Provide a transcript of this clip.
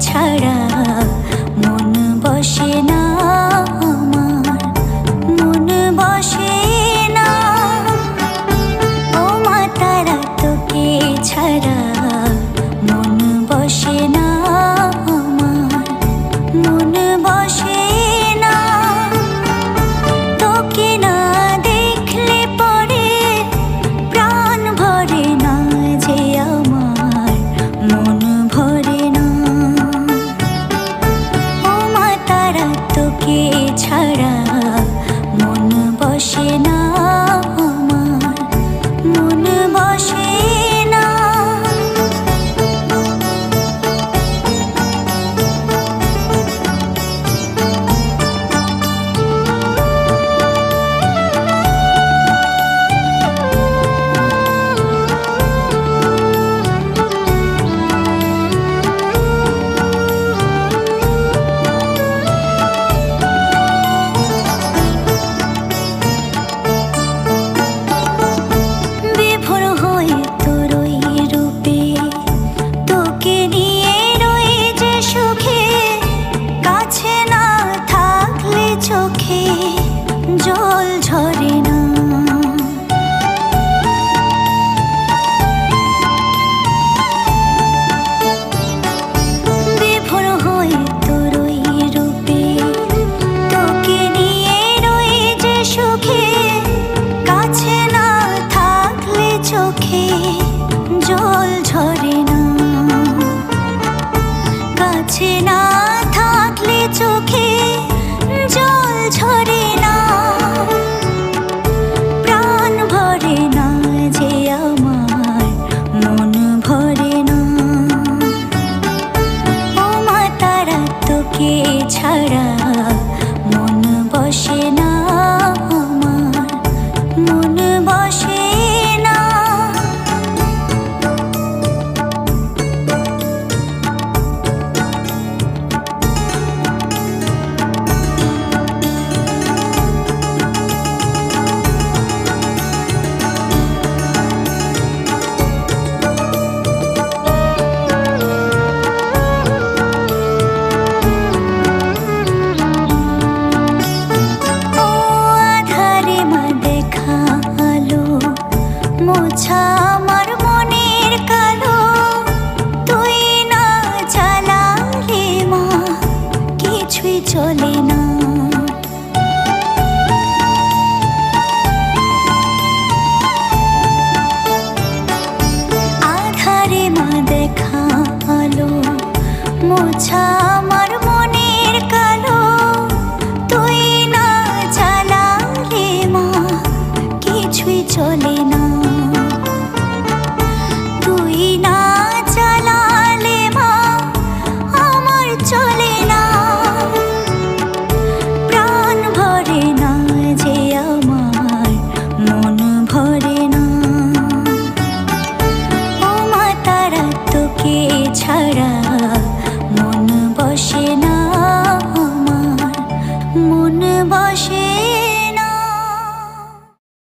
ছাড়া মন বসে না আমার বসে না। ও মা তোকে ছাড়া মন বসে না কাছে না থাকলে চোখে জল ঝরে না। প্রাণ ভরে না যে আমার, মন ভরে না। ও মা তোকে ছাড়া মন বসে না আমার, মন বসে না কিছুই চলে না। তুই না জ্বালালে মা আমার চলে